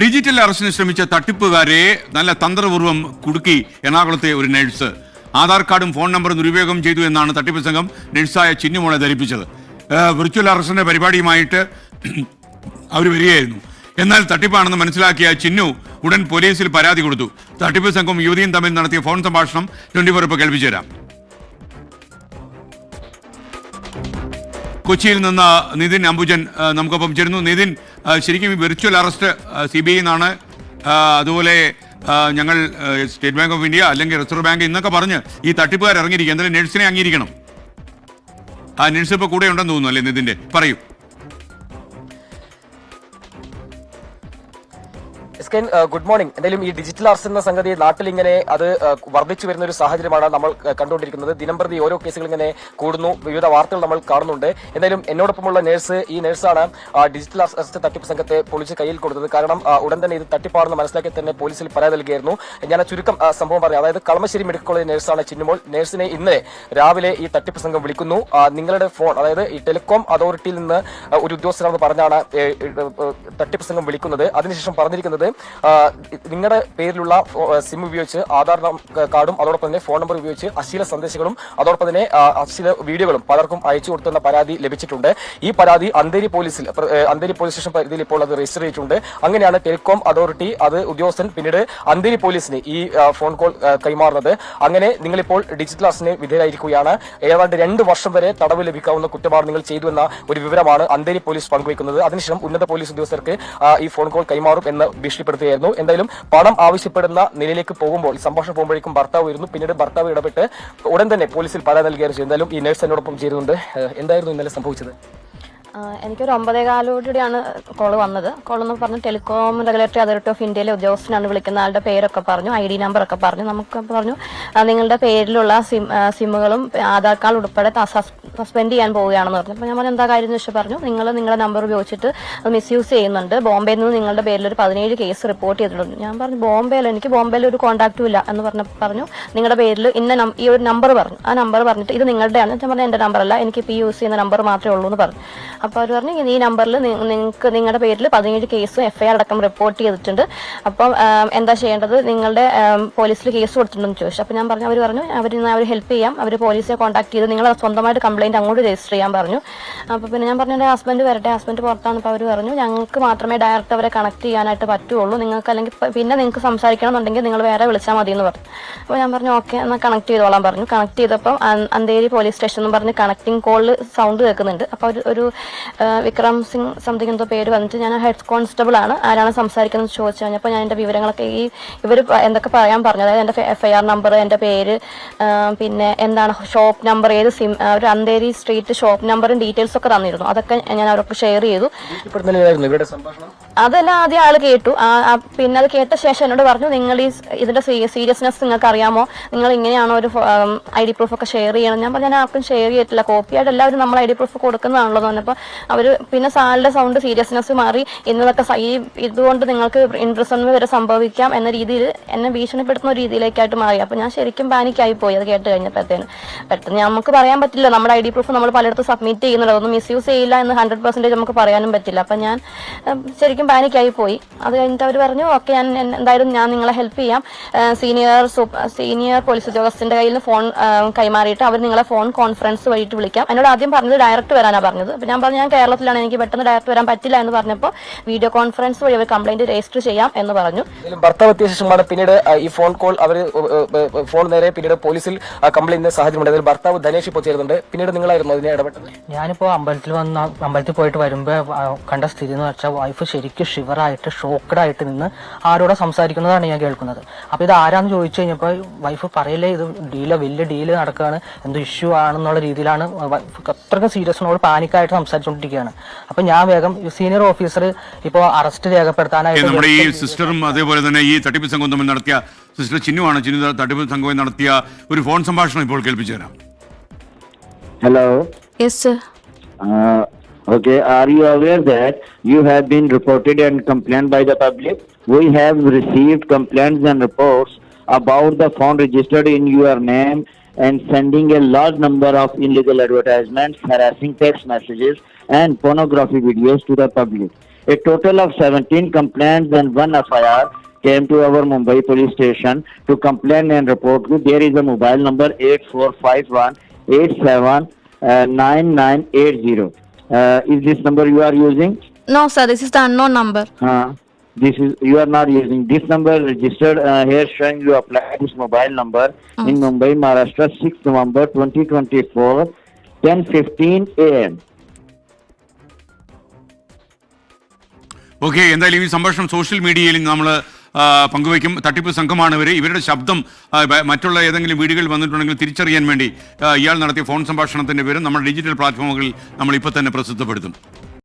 Digital അറസ്റ്റിന് ശ്രമിച്ച തട്ടിപ്പുകാരെ നല്ല തന്ത്രപൂർവം കുടുക്കി എറണാകുളത്തെ ഒരു നഴ്സ്. ആധാർ കാർഡും ഫോൺ നമ്പറും ദുരുപയോഗം ചെയ്തു എന്നാണ് തട്ടിപ്പ് സംഘം നഴ്സായ ചിന്നുമോളെ ധരിപ്പിച്ചത്. വിർച്വൽ അറസ്റ്റിന്റെ പരിപാടിയുമായിട്ട് അവർ വരികയായിരുന്നു. എന്നാൽ തട്ടിപ്പാണെന്ന് മനസ്സിലാക്കിയ ചിന്നു ഉടൻ പോലീസിൽ പരാതി കൊടുത്തു. തട്ടിപ്പ് സംഘം യുവതിയും തമ്മിൽ നടത്തിയ ഫോൺ സംഭാഷണം ട്വന്റി ഫോർ കേൾപ്പിച്ചു തരാം. കൊച്ചിയിൽ നിന്ന് നിതിൻ അംബുജൻ നമുക്കൊപ്പം ചേരുന്നു. നിതിൻ ശരിക്കും virtual arrest C B I എന്നാണ് അതുപോലെ ഞങ്ങൾ സ്റ്റേറ്റ് ബാങ്ക് ഓഫ് ഇന്ത്യ അല്ലെങ്കിൽ റിസർവ് ബാങ്ക് എന്നൊക്കെ പറഞ്ഞ് ഈ തട്ടിപ്പുകാർ ഇറങ്ങിയിരിക്കും എന്തായാലും നഴ്സിനെ അംഗീകരിക്കണം. ആ നഴ്സ് ഇപ്പോൾ കൂടെ ഉണ്ടെന്ന് തോന്നുന്നു അല്ലേ നിതിന്റെ? പറയൂ. എസ്കെൻ ഗുഡ് മോർണിംഗ്. എന്തായാലും ഈ ഡിജിറ്റൽ ആർട്സ് എന്ന സംഗതി നാട്ടിൽ ഇങ്ങനെ അത് വർദ്ധിച്ചു വരുന്ന ഒരു സാഹചര്യമാണ് നമ്മൾ കണ്ടുകൊണ്ടിരിക്കുന്നത്. ദിനംപ്രതി ഓരോ കേസുകൾ ഇങ്ങനെ കൂടുന്നു. വിവിധ വാർത്തകൾ നമ്മൾ കാണുന്നുണ്ട്. എന്തായാലും എന്നോടൊപ്പമുള്ള നേഴ്സ് ഈ നേഴ്സാണ് ഡിജിറ്റൽ ആർട്സ് തട്ടിപ്പ് സംഘത്തെ പോലീസ് കയ്യിൽ കൊടുത്തത്. കാരണം ഉടൻ തന്നെ ഇത് തട്ടിപ്പാണെന്ന് മനസ്സിലാക്കി തന്നെ പോലീസിൽ പരാതി നൽകിയായിരുന്നു ഞാൻ ചുരുക്കം സംഭവം പറയാം. അതായത് കളമശ്ശേരി മെഡിക്കൽ കോളേജ് നേഴ്സാണ് ചിന്നുമോൾ. നേഴ്സിനെ ഇന്ന് രാവിലെ ഈ തട്ടിപ്പ് സംഘം വിളിക്കുന്നു. നിങ്ങളുടെ ഫോൺ അതായത് ഈ ടെലികോം അതോറിറ്റിയിൽ നിന്ന് ഒരു ഉദ്യോഗസ്ഥനാണെന്ന് പറഞ്ഞാണ് തട്ടിപ്പ് സംഘം വിളിക്കുന്നത്. അതിനുശേഷം പറഞ്ഞിരിക്കുന്നത് ആ, നിങ്ങളുടെ പേരിലുള്ള സിം ഉപയോഗിച്ച് ആധാർ കാർഡും അതോടൊപ്പം തന്നെ ഫോൺ നമ്പർ ഉപയോഗിച്ച് അശ്ലീല സന്ദേശങ്ങളും അതോടൊപ്പം തന്നെ അശ്ലീല വീഡിയോകളും പലർക്കും അയച്ചു കൊടുത്തുന്ന പരാതി ലഭിച്ചിട്ടുണ്ട്. ഈ പരാതി അന്തേരി പോലീസിൽ അന്തേരി പോലീസ് സ്റ്റേഷൻ പരിധിയിൽ ഇപ്പോൾ അത് രജിസ്റ്റർ ചെയ്തിട്ടുണ്ട്. അങ്ങനെയാണ് ടെലികോം അതോറിറ്റി അത് ഉദ്യോഗസ്ഥൻ പിന്നീട് അന്തേരി പോലീസിന് ഈ ഫോൺ കോൾ കൈമാറുന്നത്. അങ്ങനെ നിങ്ങളിപ്പോൾ ഡിജിറ്റൽ അസിന് വിധേയരായിരിക്കുകയാണ്. ഏതാണ്ട് രണ്ട് വർഷം വരെ തടവ് ലഭിക്കാവുന്ന കുറ്റമാണ് നിങ്ങൾ ചെയ്തു എന്ന ഒരു വിവരമാണ് അന്തേരി പോലീസ് പങ്കുവയ്ക്കുന്നത്. അതിനുശേഷം ഉന്നത പോലീസ് ഉദ്യോഗസ്ഥർക്ക് ഈ ഫോൺ കോൾ കൈമാറും എന്ന് ഭീഷണിപ്പെടുത്തുകയായിരുന്നു. എന്തായാലും പണം ആവശ്യപ്പെടുന്ന നിലയിലേക്ക് പോകുമ്പോൾ സംഭാഷണം പോകുമ്പോഴേക്കും ഭർത്താവ് വരുന്നു. പിന്നീട് ഭർത്താവ് ഇടപെട്ട് ഉടൻ തന്നെ പോലീസിൽ പരാതി നൽകിയായിരുന്നു. എന്തായാലും ഈ നഴ്സ് എന്നോടൊപ്പം ചേരുന്നുണ്ട്. എന്തായിരുന്നു ഇന്നലെ സംഭവിച്ചത്? എനിക്കൊരു ഒമ്പതേ കാലോടുകൂടിയാണ് കോൾ വന്നത്. കോൾ എന്ന് പറഞ്ഞ് ടെലികോം റെഗുലേറ്ററി അതോറിറ്റി ഓഫ് ഇന്ത്യയിലെ ഉദ്യോഗസ്ഥനാണ് വിളിക്കുന്ന ആളുടെ പേരൊക്കെ പറഞ്ഞു ഐ ഡി നമ്പർ ഒക്കെ പറഞ്ഞു. നമുക്ക് പറഞ്ഞു നിങ്ങളുടെ പേരിലുള്ള സിം സിമ്മുകളും ആധാർ കാർഡ് ഉൾപ്പെടെ സസ്പെൻഡ് ചെയ്യാൻ പോവുകയാണെന്ന് പറഞ്ഞു. അപ്പോൾ ഞാൻ പറഞ്ഞു എന്താ കാര്യം? എന്ന് വെച്ചാൽ പറഞ്ഞു നിങ്ങൾ നിങ്ങളുടെ നമ്പർ ഉപയോഗിച്ചിട്ട് അത് മിസ്യൂസ് ചെയ്യുന്നുണ്ട്. ബോംബെയിൽ നിന്ന് നിങ്ങളുടെ പേരിൽ ഒരു പതിനേഴ് കേസ് റിപ്പോർട്ട് ചെയ്തിട്ടുണ്ട്. ഞാൻ പറഞ്ഞു ബോംബെയിൽ എനിക്ക് ബോംബെയിൽ ഒരു കോൺടാക്റ്റും ഇല്ല. എന്ന് പറഞ്ഞ പറഞ്ഞു നിങ്ങളുടെ പേരിൽ ഇന്ന ഈ ഒരു നമ്പർ പറഞ്ഞു. ആ നമ്പർ പറഞ്ഞിട്ട് ഇത് നിങ്ങളുടെയാണ്. ഞാൻ പറഞ്ഞു എന്റെ നമ്പറല്ല എനിക്ക് ഇപ്പോൾ യൂസ് ചെയ്യുന്ന നമ്പർ മാത്രമേ ഉള്ളൂ എന്ന് പറഞ്ഞു. അപ്പോൾ അവർ പറഞ്ഞു ഈ നമ്പറിൽ നിങ്ങൾക്ക് നിങ്ങളുടെ പേരിൽ പതിനേഴ് കേസും എഫ് ഐ അടക്കം റിപ്പോർട്ട് ചെയ്തിട്ടുണ്ട്. അപ്പം എന്താ ചെയ്യേണ്ടത്? നിങ്ങളുടെ പോലീസിൽ കേസ് കൊടുത്തിട്ടുണ്ടെന്ന് ചോദിച്ചു. അപ്പോൾ ഞാൻ പറഞ്ഞു അവർ പറഞ്ഞു അവർ അവർ ഹെൽപ്പ് ചെയ്യാം. അവർ പോലീസിനെ കോൺടാക്ട് ചെയ്ത് നിങ്ങൾ സ്വന്തമായിട്ട് കംപ്ലയിന്റ് അങ്ങോട്ട് രജിസ്റ്റർ ചെയ്യാൻ പറഞ്ഞു. അപ്പോൾ പിന്നെ ഞാൻ പറഞ്ഞു എന്റെ ഹസ്ബൻഡ് വരട്ടെ ഹസ്ബൻഡ് പുറത്താണ് അപ്പോൾ അവർ പറഞ്ഞു ഞങ്ങൾക്ക് മാത്രമേ ഡയറക്റ്റ് അവരെ കണക്ട് ചെയ്യാനായിട്ട് പറ്റുള്ളൂ. നിങ്ങൾക്ക് അല്ലെങ്കിൽ പിന്നെ നിങ്ങൾക്ക് സംസാരിക്കണം എന്നുണ്ടെങ്കിൽ നിങ്ങൾ വേറെ വിളിച്ചാൽ മതി എന്ന് പറഞ്ഞു. അപ്പോൾ ഞാൻ പറഞ്ഞു ഓക്കെ എന്നാൽ കണക്ട് ചെയ്തോളാം പറഞ്ഞു. കണക്ട് ചെയ്തപ്പോൾ അന്തേരി പോലീസ് സ്റ്റേഷൻ എന്ന് പറഞ്ഞ് കണക്ടിങ് കോളിൽ സൗണ്ട് കേൾക്കുന്നുണ്ട്. അപ്പോൾ ഒരു ഒരു വിക്രം സിംഗ് സംതിങ് എന്തോ പേര് വന്നിട്ട് ഞാൻ ഹെഡ് കോൺസ്റ്റബിൾ ആണ്. ആരാണ് സംസാരിക്കുന്നത് എന്ന് ചോദിച്ചു കഴിഞ്ഞപ്പോൾ ഞാൻ എന്റെ വിവരങ്ങളൊക്കെ ഈ ഇവർ എന്തൊക്കെ പറയാൻ പറഞ്ഞു അതായത് എന്റെ എഫ് ഐ ആർ നമ്പർ എന്റെ പേര് പിന്നെ എന്താണ് ഷോപ്പ് നമ്പർ ഏത് സിം അവർ ഒരു അന്തേരി സ്ട്രീറ്റ് ഷോപ്പ് നമ്പറും ഡീറ്റെയിൽസ് ഒക്കെ തന്നിരുന്നു. അതൊക്കെ ഞാൻ അവർക്ക് ഷെയർ ചെയ്തു. അതെല്ലാം ആദ്യം ആൾ കേട്ടു. പിന്നെ അത് കേട്ട ശേഷം എന്നോട് പറഞ്ഞു നിങ്ങൾ ഈ ഇതിന്റെ സീരിയസ്നെസ് നിങ്ങൾക്ക് അറിയാമോ നിങ്ങൾ ഇങ്ങനെയാണോ ഒരു ഐ ഡി പ്രൂഫ് ഒക്കെ ഷെയർ ചെയ്യണം ഞാൻ പറഞ്ഞു ഞാൻ ആർക്കും ഷെയർ ചെയ്തിട്ടില്ല. കോപ്പി ആയിട്ട് എല്ലാവരും നമ്മൾ ഐ ഡി പ്രൂഫ് കൊടുക്കുന്നതാണല്ലോ എന്ന് പറഞ്ഞപ്പോൾ അവർ പിന്നെ സാറിന്റെ സൗണ്ട് സീരിയസ്നെസ് മാറി ഇന്നതൊക്കെ ഈ ഇതുകൊണ്ട് നിങ്ങൾക്ക് ഇൻട്രസ്റ്റ് വരെ സംഭവിക്കാം എന്ന രീതിയിൽ എന്നെ ഭീഷണിപ്പെടുത്തുന്ന ഒരു രീതിയിലേക്കായിട്ട് മാറി. അപ്പോൾ ഞാൻ ശരിക്കും പാനിക്കായി പോയി അത് കേട്ട് കഴിഞ്ഞപ്പോഴത്തേന്. പെട്ടെന്ന് നമുക്ക് പറയാൻ പറ്റില്ല. നമ്മുടെ ഐ ഡി പ്രൂഫ് നമ്മൾ പലയിടത്തും സബ്മിറ്റ് ചെയ്യുന്നുണ്ട്. അതൊന്നും മിസ്യൂസ് ചെയ്യില്ല എന്ന് ഹൺഡ്രഡ് പെർസെന്റേജ് നമുക്ക് പറയാനും പറ്റില്ല. അപ്പം ഞാൻ ശരിക്കും പാനിക്കായി പോയി അത് കഴിഞ്ഞിട്ട് അവർ പറഞ്ഞു ഓക്കെ ഞാൻ എന്തായാലും ഞാൻ നിങ്ങളെ ഹെൽപ്പ് ചെയ്യാം. സീനിയർ സീനിയർ പോലീസ് ഉദ്യോഗസ്ഥന്റെ കയ്യിൽ നിന്ന് ഫോൺ കൈമാറിയിട്ട് അവർ നിങ്ങളെ ഫോൺ കോൺഫറൻസ് വഴിയിട്ട് വിളിക്കാം. എന്നോട് ആദ്യം പറഞ്ഞത് ഡയറക്റ്റ് വരാനാണ് പറഞ്ഞത്. അപ്പം ഞാൻ പറഞ്ഞു ഞാൻ കേരളത്തിലാണ്. എനിക്ക് പെട്ടെന്ന് ഡയറക്റ്റ് വരാൻ പറ്റില്ല എന്ന് പറഞ്ഞപ്പോൾ വീഡിയോ കോൺഫറൻസ് വഴി അവർ കംപ്ലൈന്റ് രജിസ്റ്റർ ചെയ്യാം എന്ന് പറഞ്ഞു. ഭർത്താവ് എത്തിയ ശേഷമാണ് പിന്നീട് ഈ ഫോൺ കോൾ അവർ ഫോൺ നേരെ പിന്നീട് പോലീസിൽ കംപ്ലൈന്റ് സാഹചര്യമുണ്ട്. അതിൽ ഭർത്താവ് ധനേഷ് ഇപ്പോൾ ചേരുന്നുണ്ട്. പിന്നീട് നിങ്ങളായിരുന്നു അതിനെ ഇടപെട്ടത്. ഞാനിപ്പോൾ അമ്പലത്തിൽ വന്ന അമ്പലത്തിൽ പോയിട്ട് വരുമ്പോൾ കണ്ട സ്ഥിതി എന്ന് വെച്ചാൽ വൈഫ് ശരിക്കും ഷിവറായിട്ട് ഷോക്കഡായിട്ട് നിന്ന് ആരോടെ സംസാരിക്കുന്നതാണ് ഞാൻ കേൾക്കുന്നത്. അപ്പോൾ ഇത് ആരാന്ന് ചോദിച്ചു കഴിഞ്ഞപ്പോൾ വൈഫ് പറയലേ ഇത് ഡീൽ വലിയ ഡീൽ നടക്കുകയാണ് എന്തോ ഇഷ്യൂ ആണെന്നുള്ള രീതിയിലാണ് അത്രയ്ക്ക് സീരിയസിനോട് പാനിക്കായിട്ട് സംസാരിച്ചുകൊണ്ടിരിക്കുകയാണ് അപ്പൊ ഞാൻ വേഗം സീനിയർ ഓഫീസർ ഇപ്പോൾ അറസ്റ്റ് രേഖപ്പെടുത്താനായിട്ട് നമ്മുടെ ഈ സിസ്റ്ററും അതേപോലെ തന്നെ ഈ തട്ടിപ്പ് സംഘവും തമ്മിൽ നടത്തിയ സിസ്റ്റർ ചിന്നുവാണ് ചിന്നു തട്ടിപ്പ് സംഘവും നടത്തിയ ഒരു ഫോൺ സംഭാഷണം ഇപ്പോൾ കേൾപ്പിച്ചു തരാം hello yes okay. Are you aware that you have been reported and complained by the public? We have received complaints and reports about the phone registered in your name and sending a large number of illegal advertisements, harassing text messages, and pornography videos to the public. A total of 17 complaints and one FIR came to our Mumbai police station to complain and report. That there is a mobile number 8451 9980. Uh, is this number you are using? No, sir, this is the unknown number. Uh, this is you are not using this number registered uh, here showing you apply this mobile number in Mumbai, Maharashtra, 6 November 2024, 10:15 a.m. Okay എന്തായാലും ഈ സംഭാഷണം social മീഡിയയിൽ നമ്മൾ പങ്കുവയ്ക്കും. തട്ടിപ്പ് സംഘമാണ് ഇവർ ഇവരുടെ ശബ്ദം മറ്റുള്ള ഏതെങ്കിലും വീടുകളിൽ വന്നിട്ടുണ്ടെങ്കിൽ തിരിച്ചറിയാൻ വേണ്ടി ഇയാൾ നടത്തിയ ഫോൺ സംഭാഷണത്തിന്റെ വിവരം നമ്മുടെ ഡിജിറ്റൽ പ്ലാറ്റ്ഫോമുകളിൽ നമ്മൾ ഇപ്പോൾ തന്നെ പ്രസിദ്ധപ്പെടുത്തും.